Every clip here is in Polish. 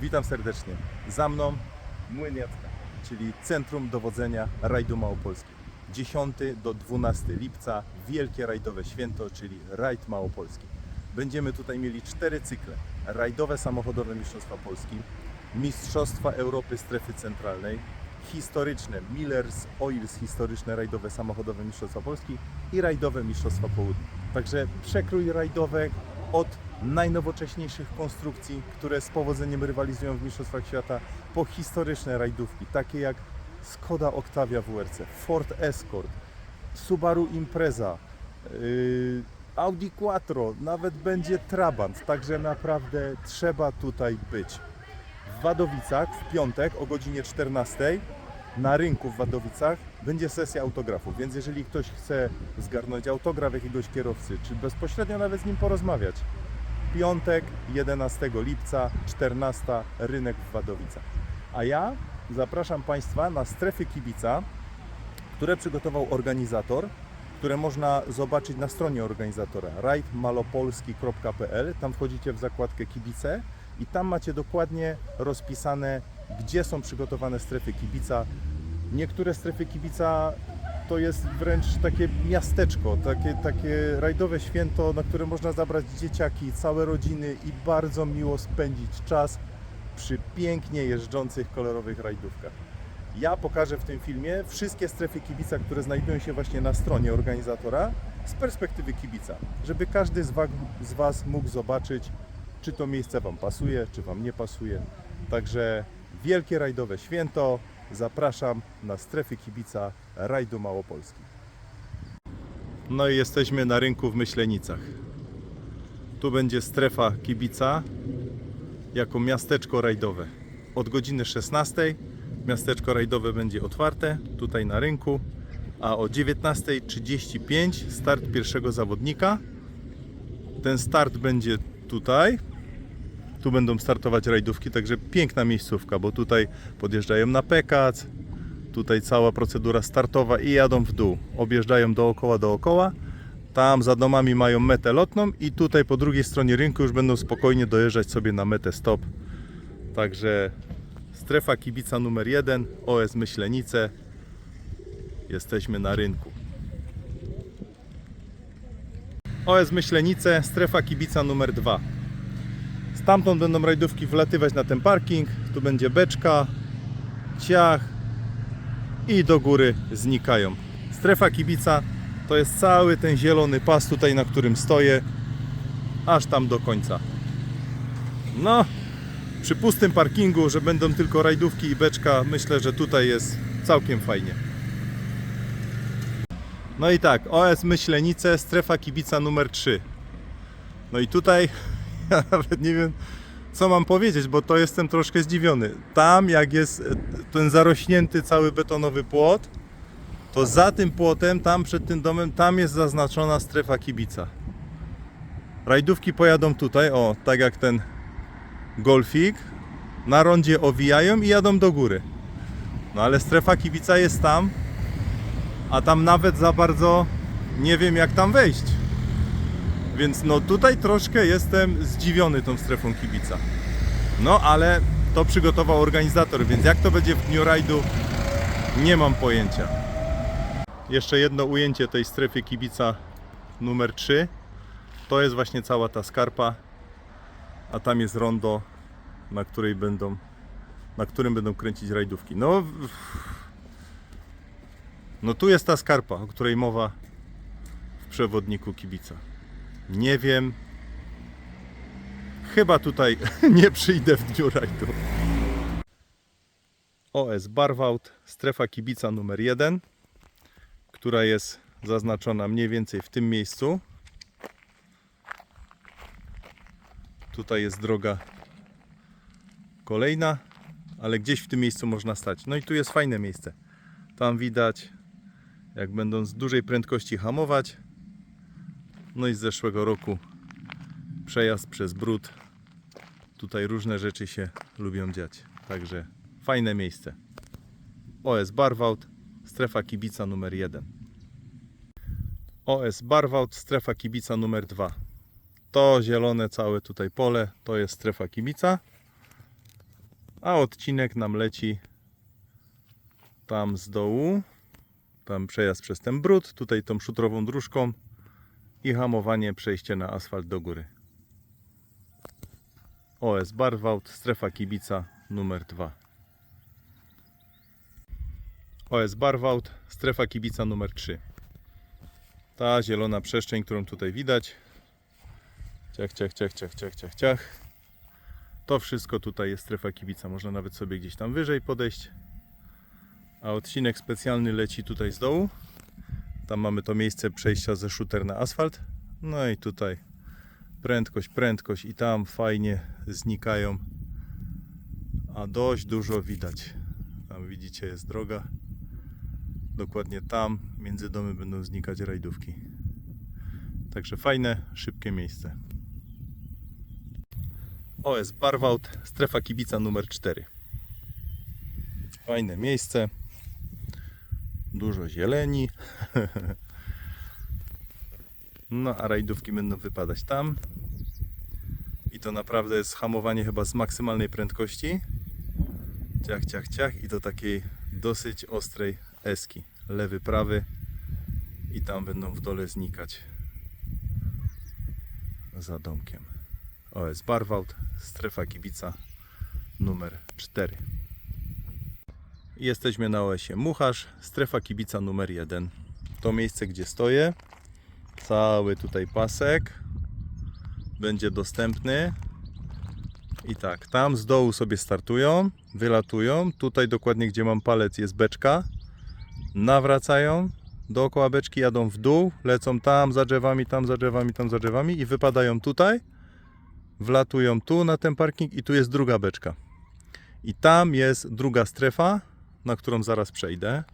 Witam serdecznie. Za mną Młyn Jacka, czyli Centrum Dowodzenia Rajdu Małopolski. 10 do 12 lipca wielkie rajdowe święto, czyli Rajd Małopolski. Będziemy tutaj mieli cztery cykle. Rajdowe samochodowe Mistrzostwa Polski, Mistrzostwa Europy Strefy Centralnej, historyczne Millers Oils historyczne rajdowe samochodowe Mistrzostwa Polski i rajdowe Mistrzostwa Południa. Także przekrój rajdowy od najnowocześniejszych konstrukcji, które z powodzeniem rywalizują w Mistrzostwach Świata, po historyczne rajdówki, takie jak Skoda Octavia WRC, Ford Escort, Subaru Impreza, yy, Audi Quattro, nawet będzie Trabant, także naprawdę trzeba tutaj być. W Wadowicach w piątek o godzinie 14 na rynku w Wadowicach będzie sesja autografów, więc jeżeli ktoś chce zgarnąć autograf jakiegoś kierowcy, czy bezpośrednio nawet z nim porozmawiać, piątek 11 lipca 14 rynek w Wadowicach. A ja zapraszam Państwa na strefy kibica, które przygotował organizator, które można zobaczyć na stronie organizatora rajdmalopolski.pl. Tam wchodzicie w zakładkę kibice i tam macie dokładnie rozpisane, gdzie są przygotowane strefy kibica. Niektóre strefy kibica to jest wręcz takie miasteczko, takie, takie rajdowe święto, na które można zabrać dzieciaki, całe rodziny i bardzo miło spędzić czas przy pięknie jeżdżących kolorowych rajdówkach. Ja pokażę w tym filmie wszystkie strefy kibica, które znajdują się właśnie na stronie organizatora z perspektywy kibica, żeby każdy z wa- z Was mógł zobaczyć, czy to miejsce Wam pasuje, czy Wam nie pasuje. Także wielkie rajdowe święto. Zapraszam na strefy kibica Rajdu Małopolski. No i jesteśmy na rynku w Myślenicach. Tu będzie strefa kibica jako miasteczko rajdowe. Od godziny 16 miasteczko rajdowe będzie otwarte tutaj na rynku, a o 19.35 start pierwszego zawodnika. Ten start będzie tutaj. Tu będą startować rajdówki, także piękna miejscówka, bo tutaj podjeżdżają na Pekac, tutaj cała procedura startowa i jadą w dół. Objeżdżają dookoła, dookoła. Tam za domami mają metę lotną i tutaj po drugiej stronie rynku już będą spokojnie dojeżdżać sobie na metę stop. Także strefa kibica numer 1, OS Myślenice. Jesteśmy na rynku. OS Myślenice, strefa kibica numer 2. Stamtąd będą rajdówki wlatywać na ten parking. Tu będzie beczka, ciach i do góry znikają. Strefa kibica to jest cały ten zielony pas tutaj, na którym stoję, aż tam do końca. No, przy pustym parkingu, że będą tylko rajdówki i beczka, myślę, że tutaj jest całkiem fajnie. No i tak, OS Myślenice, strefa kibica numer 3. No i tutaj ja nawet nie wiem, co mam powiedzieć, bo to jestem troszkę zdziwiony. Tam, jak jest e, ten zarośnięty cały betonowy płot, to za tym płotem, tam przed tym domem, tam jest zaznaczona strefa kibica. Rajdówki pojadą tutaj, o, tak jak ten golfik, na rondzie owijają i jadą do góry. No ale strefa kibica jest tam, a tam nawet za bardzo nie wiem jak tam wejść. Więc no tutaj troszkę jestem zdziwiony tą strefą kibica. No ale to przygotował organizator, więc jak to będzie w dniu rajdu, nie mam pojęcia. Jeszcze jedno ujęcie tej strefy kibica numer 3. To jest właśnie cała ta skarpa, a tam jest rondo, na której będą na którym będą kręcić rajdówki. No, no tu jest ta skarpa, o której mowa w przewodniku kibica. Nie wiem. Chyba tutaj nie przyjdę w dniu rajdu. OS Barwout, strefa kibica numer 1, która jest zaznaczona mniej więcej w tym miejscu. Tutaj jest droga kolejna, ale gdzieś w tym miejscu można stać. No i tu jest fajne miejsce. Tam widać, jak będą z dużej prędkości hamować, no i z zeszłego roku przejazd przez brud. Tutaj różne rzeczy się lubią dziać. Także fajne miejsce. OS Barwout, strefa kibica numer 1. OS Barwout, strefa kibica numer 2. To zielone całe tutaj pole to jest strefa kibica. A odcinek nam leci tam z dołu. Tam przejazd przez ten brud, tutaj tą szutrową dróżką i hamowanie, przejście na asfalt do góry. OS Barwałt, strefa kibica numer 2. OS Barwałt, strefa kibica numer 3. Ta zielona przestrzeń, którą tutaj widać. Ciach, ciach, ciach, ciach, ciach, ciach, ciach. To wszystko tutaj jest strefa kibica. Można nawet sobie gdzieś tam wyżej podejść. A odcinek specjalny leci tutaj z dołu. Tam mamy to miejsce przejścia ze shooter na asfalt. No i tutaj prędkość, prędkość i tam fajnie znikają. A dość dużo widać. Tam widzicie jest droga. Dokładnie tam między domy będą znikać rajdówki. Także fajne, szybkie miejsce. OS Barwałt, strefa kibica numer 4. Fajne miejsce. Dużo zieleni. No a rajdówki będą wypadać tam. I to naprawdę jest hamowanie chyba z maksymalnej prędkości. Ciach, ciach, ciach i do takiej dosyć ostrej eski. Lewy, prawy i tam będą w dole znikać za domkiem. OS Barwałt, strefa kibica numer 4. Jesteśmy na OS-ie Mucharz, strefa kibica numer 1. To miejsce, gdzie stoję, cały tutaj pasek będzie dostępny. I tak, tam z dołu sobie startują, wylatują. Tutaj dokładnie, gdzie mam palec, jest beczka. Nawracają, dookoła beczki jadą w dół, lecą tam za drzewami, tam za drzewami, tam za drzewami i wypadają tutaj wlatują tu na ten parking i tu jest druga beczka. I tam jest druga strefa, na którą zaraz przejdę.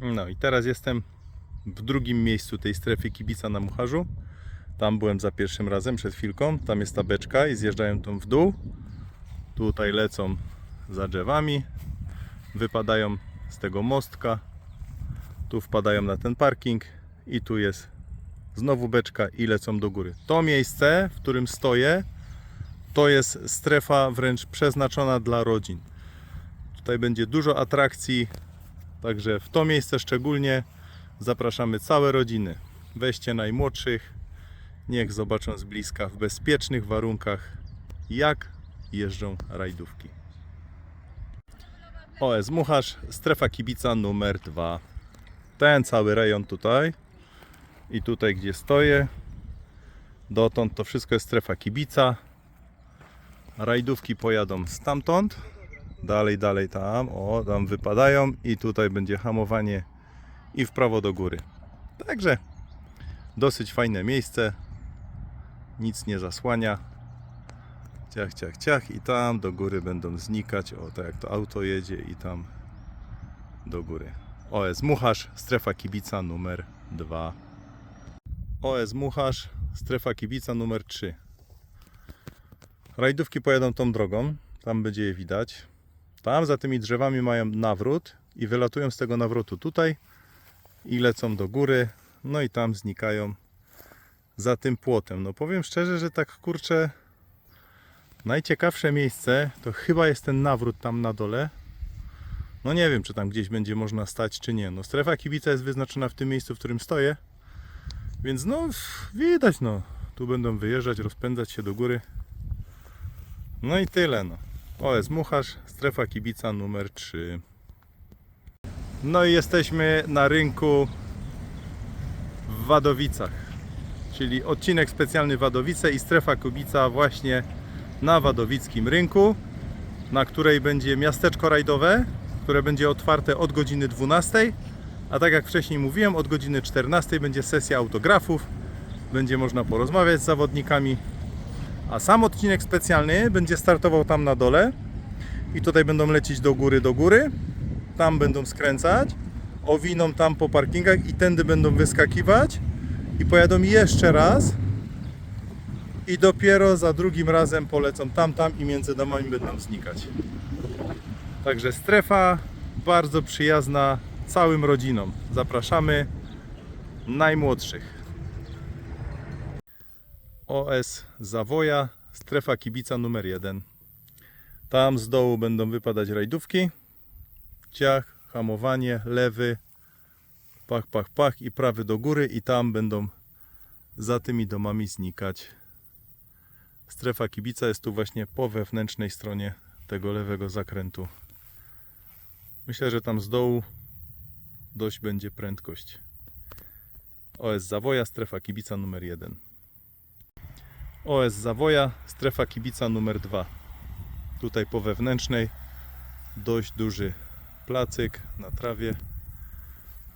No i teraz jestem w drugim miejscu tej strefy kibica na Mucharzu. Tam byłem za pierwszym razem przed chwilką. Tam jest ta beczka i zjeżdżają tą w dół. Tutaj lecą za drzewami. Wypadają z tego mostka. Tu wpadają na ten parking i tu jest znowu beczka i lecą do góry. To miejsce, w którym stoję, to jest strefa wręcz przeznaczona dla rodzin. Tutaj będzie dużo atrakcji, także w to miejsce szczególnie zapraszamy całe rodziny. Weźcie najmłodszych, niech zobaczą z bliska w bezpiecznych warunkach, jak jeżdżą rajdówki. OS Mucharz, strefa kibica numer 2. Ten cały rejon tutaj i tutaj gdzie stoję dotąd to wszystko jest strefa kibica rajdówki pojadą stamtąd. Dalej, dalej tam. O, tam wypadają i tutaj będzie hamowanie i w prawo do góry. Także dosyć fajne miejsce. Nic nie zasłania. Ciach, ciach, ciach i tam do góry będą znikać. O, tak jak to auto jedzie i tam do góry. OS Mucharz, strefa kibica numer 2 OS Mucharz, strefa kibica numer 3. Rajdówki pojadą tą drogą, tam będzie je widać. Tam za tymi drzewami mają nawrót i wylatują z tego nawrotu tutaj i lecą do góry, no i tam znikają za tym płotem. No powiem szczerze, że tak kurczę, najciekawsze miejsce to chyba jest ten nawrót tam na dole. No nie wiem, czy tam gdzieś będzie można stać, czy nie. No strefa kibica jest wyznaczona w tym miejscu, w którym stoję. Więc no, widać no. Tu będą wyjeżdżać, rozpędzać się do góry. No i tyle no. OS Mucharz, strefa kibica numer 3. No i jesteśmy na rynku w Wadowicach. Czyli odcinek specjalny Wadowice i strefa kibica właśnie na wadowickim rynku, na której będzie miasteczko rajdowe, które będzie otwarte od godziny 12 a tak jak wcześniej mówiłem, od godziny 14 będzie sesja autografów. Będzie można porozmawiać z zawodnikami. A sam odcinek specjalny będzie startował tam na dole. I tutaj będą lecieć do góry, do góry. Tam będą skręcać. Owiną tam po parkingach i tędy będą wyskakiwać. I pojadą jeszcze raz. I dopiero za drugim razem polecą tam, tam i między domami będą znikać. Także strefa bardzo przyjazna całym rodzinom. Zapraszamy najmłodszych. OS Zawoja, strefa kibica numer jeden. Tam z dołu będą wypadać rajdówki. Ciach, hamowanie, lewy, pach, pach, pach i prawy do góry i tam będą za tymi domami znikać. Strefa kibica jest tu właśnie po wewnętrznej stronie tego lewego zakrętu. Myślę, że tam z dołu dość będzie prędkość. OS Zawoja, strefa kibica numer 1. OS Zawoja, strefa kibica numer 2. Tutaj po wewnętrznej dość duży placyk na trawie.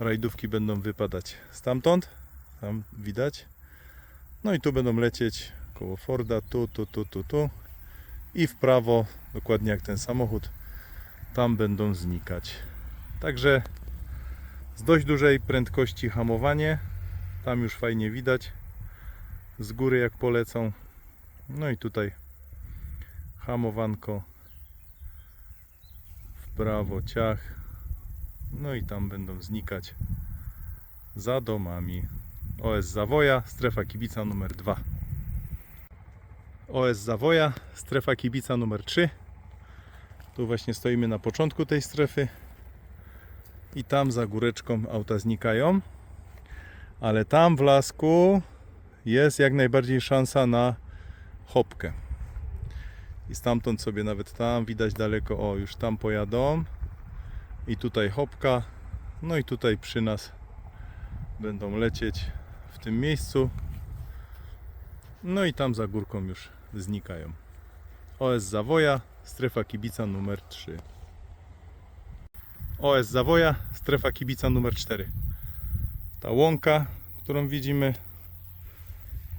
Rajdówki będą wypadać stamtąd, tam widać. No i tu będą lecieć koło Forda, tu, tu, tu, tu, tu i w prawo, dokładnie jak ten samochód, tam będą znikać. Także z dość dużej prędkości hamowanie, tam już fajnie widać z góry jak polecą. No i tutaj hamowanko w prawo ciach. No i tam będą znikać za domami. OS Zawoja, strefa kibica numer 2. OS Zawoja, strefa kibica numer 3. Tu właśnie stoimy na początku tej strefy. I tam za góreczką auta znikają. Ale tam w lasku jest jak najbardziej szansa na hopkę. I stamtąd sobie nawet tam widać daleko, o już tam pojadą. I tutaj hopka. No i tutaj przy nas będą lecieć w tym miejscu. No i tam za górką już znikają. OS Zawoja, strefa kibica numer 3. OS Zawoja, strefa kibica numer 4. Ta łąka, którą widzimy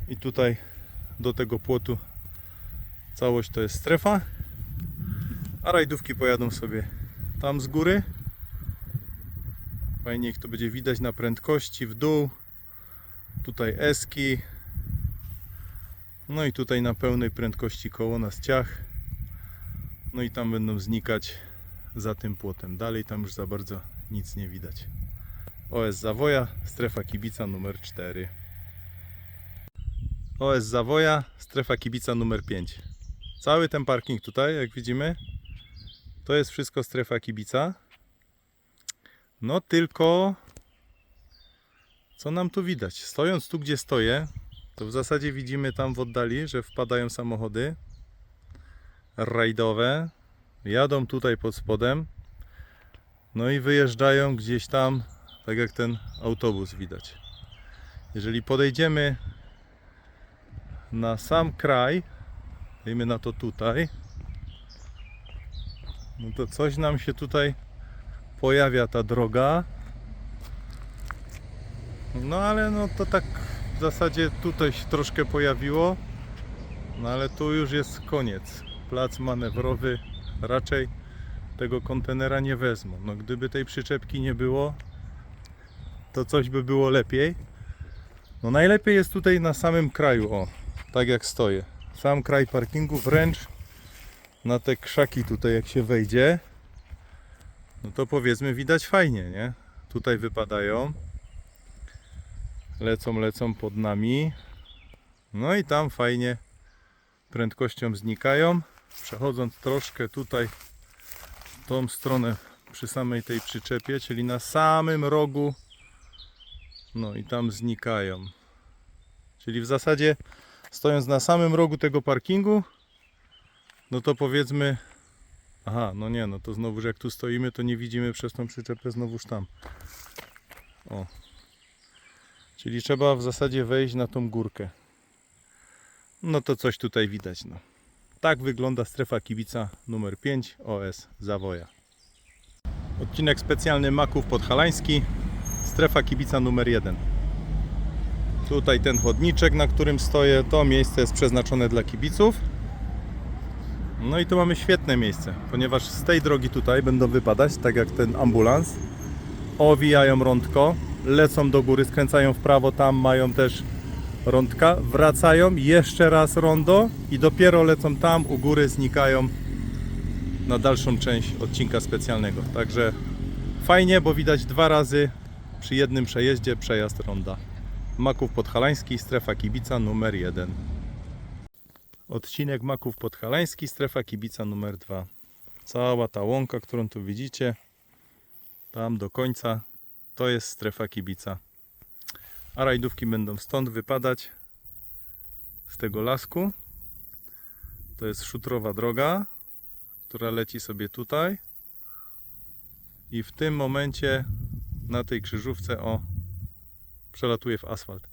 i tutaj do tego płotu całość to jest strefa, a rajdówki pojadą sobie tam z góry. Fajnie ich to będzie widać na prędkości w dół. Tutaj eski. No i tutaj na pełnej prędkości koło nas ciach. No i tam będą znikać za tym płotem. Dalej tam już za bardzo nic nie widać. OS Zawoja, strefa kibica numer 4. OS Zawoja, strefa kibica numer 5. Cały ten parking tutaj, jak widzimy, to jest wszystko strefa kibica. No tylko co nam tu widać? Stojąc tu, gdzie stoję, to w zasadzie widzimy tam w oddali, że wpadają samochody rajdowe, jadą tutaj pod spodem, no i wyjeżdżają gdzieś tam, tak jak ten autobus widać. Jeżeli podejdziemy na sam kraj, dajmy na to tutaj, no to coś nam się tutaj pojawia ta droga. No ale no to tak w zasadzie tutaj się troszkę pojawiło. No ale tu już jest koniec. Plac manewrowy raczej tego kontenera nie wezmą. No gdyby tej przyczepki nie było, to coś by było lepiej. No najlepiej jest tutaj na samym kraju, o, tak jak stoję. Sam kraj parkingu wręcz na te krzaki tutaj jak się wejdzie, no to powiedzmy widać fajnie, nie? Tutaj wypadają. Lecą, lecą pod nami. No i tam fajnie prędkością znikają. Przechodząc troszkę tutaj w tą stronę przy samej tej przyczepie, czyli na samym rogu. No i tam znikają. Czyli w zasadzie stojąc na samym rogu tego parkingu, no to powiedzmy Aha, no nie, no to znowu, że jak tu stoimy, to nie widzimy przez tą przyczepę znowuż tam. O. Czyli trzeba w zasadzie wejść na tą górkę. No to coś tutaj widać, no. Tak wygląda strefa kibica numer 5 OS Zawoja. Odcinek specjalny Maków Podhalański. Strefa kibica numer 1. Tutaj ten chodniczek, na którym stoję, to miejsce jest przeznaczone dla kibiców. No i tu mamy świetne miejsce, ponieważ z tej drogi tutaj będą wypadać, tak jak ten ambulans, owijają rądko, lecą do góry, skręcają w prawo, tam mają też rądka, wracają, jeszcze raz rondo i dopiero lecą tam, u góry znikają na dalszą część odcinka specjalnego. Także fajnie, bo widać dwa razy przy jednym przejeździe przejazd ronda. Maków Podhalański, strefa kibica numer 1. Odcinek Maków Podhalański, strefa kibica numer 2. Cała ta łąka, którą tu widzicie, tam do końca, to jest strefa kibica. A rajdówki będą stąd wypadać, z tego lasku. To jest szutrowa droga, która leci sobie tutaj. I w tym momencie na tej krzyżówce o przelatuje w asfalt.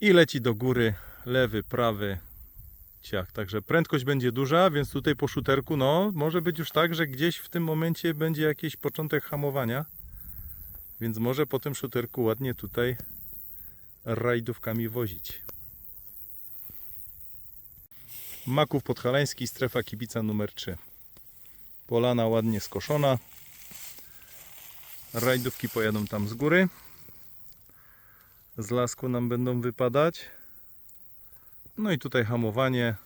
I leci do góry lewy, prawy ciach. Także prędkość będzie duża, więc tutaj po szuterku no może być już tak, że gdzieś w tym momencie będzie jakiś początek hamowania. Więc może po tym szuterku ładnie tutaj rajdówkami wozić. Maków Podhalański, strefa kibica numer 3. Polana ładnie skoszona. Rajdówki pojadą tam z góry. Z lasku nam będą wypadać. No i tutaj hamowanie.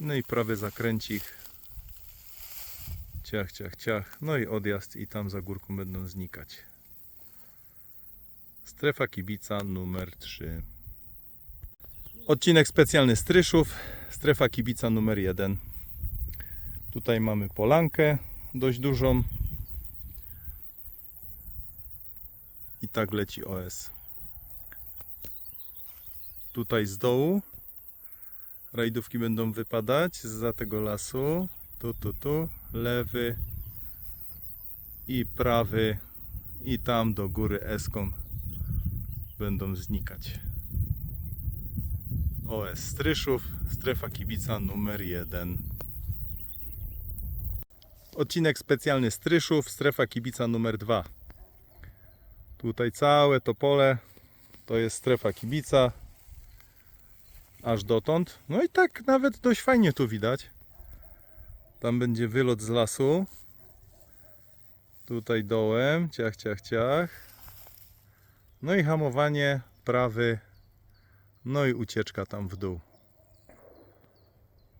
No i prawy zakręcik. Ciach, ciach, ciach. No i odjazd i tam za górką będą znikać. Strefa kibica numer 3. Odcinek specjalny Stryszów, strefa kibica numer 1. Tutaj mamy polankę dość dużą. I tak leci OS. Tutaj z dołu rajdówki będą wypadać za tego lasu. Tu, tu, tu. Lewy i prawy i tam do góry eską będą znikać. OS Stryszów, strefa kibica numer 1. Odcinek specjalny Stryszów, strefa kibica numer 2. Tutaj całe to pole to jest strefa kibica aż dotąd. No i tak nawet dość fajnie tu widać. Tam będzie wylot z lasu. Tutaj dołem, ciach, ciach, ciach. No i hamowanie prawy no i ucieczka tam w dół.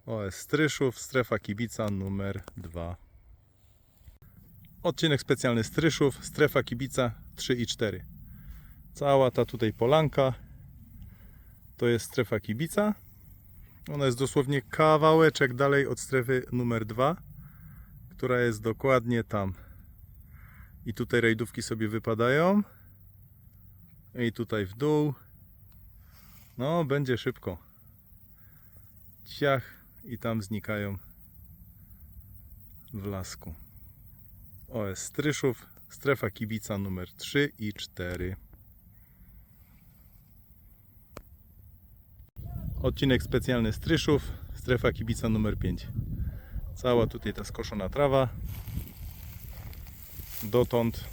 OS Stryszów, strefa kibica numer 2. Odcinek specjalny Stryszów, strefa kibica 3 i 4. Cała ta tutaj polanka to jest strefa kibica. Ona jest dosłownie kawałeczek dalej od strefy numer 2, która jest dokładnie tam. I tutaj rajdówki sobie wypadają. I tutaj w dół. No, będzie szybko. Ciach i tam znikają w lasku. OS Stryszów, strefa kibica numer 3 i 4. Odcinek specjalny Stryszów, strefa kibica numer 5. Cała tutaj ta skoszona trawa. Dotąd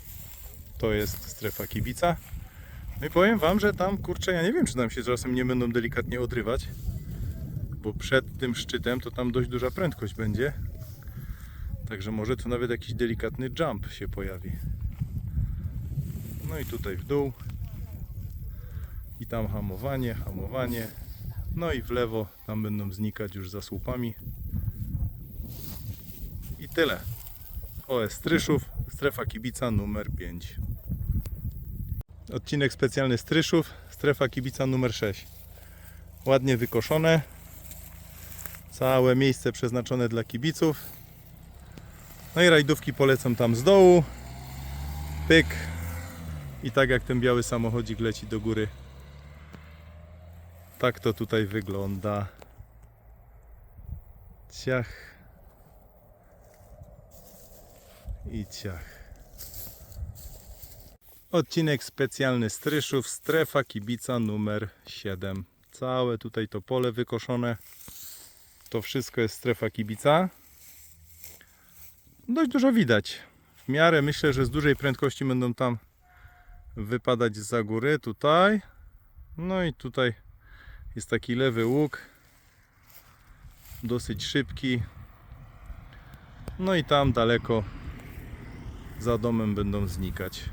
to jest strefa kibica. No i powiem Wam, że tam kurczę, ja nie wiem, czy tam się czasem nie będą delikatnie odrywać, bo przed tym szczytem to tam dość duża prędkość będzie. Także może tu nawet jakiś delikatny jump się pojawi. No i tutaj w dół. I tam hamowanie, hamowanie. No i w lewo, tam będą znikać już za słupami. I tyle. OS Stryszów, strefa kibica numer 5. Odcinek specjalny Stryszów, strefa kibica numer 6. Ładnie wykoszone. Całe miejsce przeznaczone dla kibiców. No i rajdówki polecam tam z dołu. Pyk. I tak jak ten biały samochodzik leci do góry. Tak to tutaj wygląda. Ciach. I ciach. Odcinek specjalny Stryszów, strefa kibica numer 7. Całe tutaj to pole wykoszone. To wszystko jest strefa kibica. Dość dużo widać. W miarę myślę, że z dużej prędkości będą tam wypadać za góry. Tutaj. No i tutaj jest taki lewy łuk. Dosyć szybki. No i tam daleko za domem będą znikać.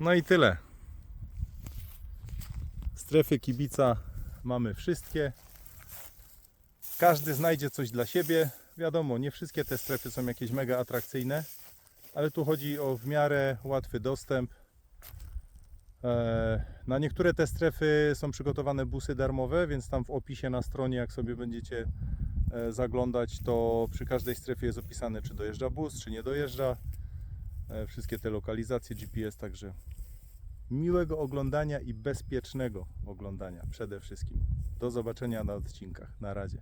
No i tyle. Strefy kibica mamy wszystkie. Każdy znajdzie coś dla siebie. Wiadomo, nie wszystkie te strefy są jakieś mega atrakcyjne, ale tu chodzi o w miarę łatwy dostęp. E, Na niektóre te strefy są przygotowane busy darmowe, więc tam w opisie na stronie, jak sobie będziecie e, zaglądać, to przy każdej strefie jest opisane, czy dojeżdża bus, czy nie dojeżdża. E, Wszystkie te lokalizacje GPS, także miłego oglądania i bezpiecznego oglądania przede wszystkim. Do zobaczenia na odcinkach. Na razie.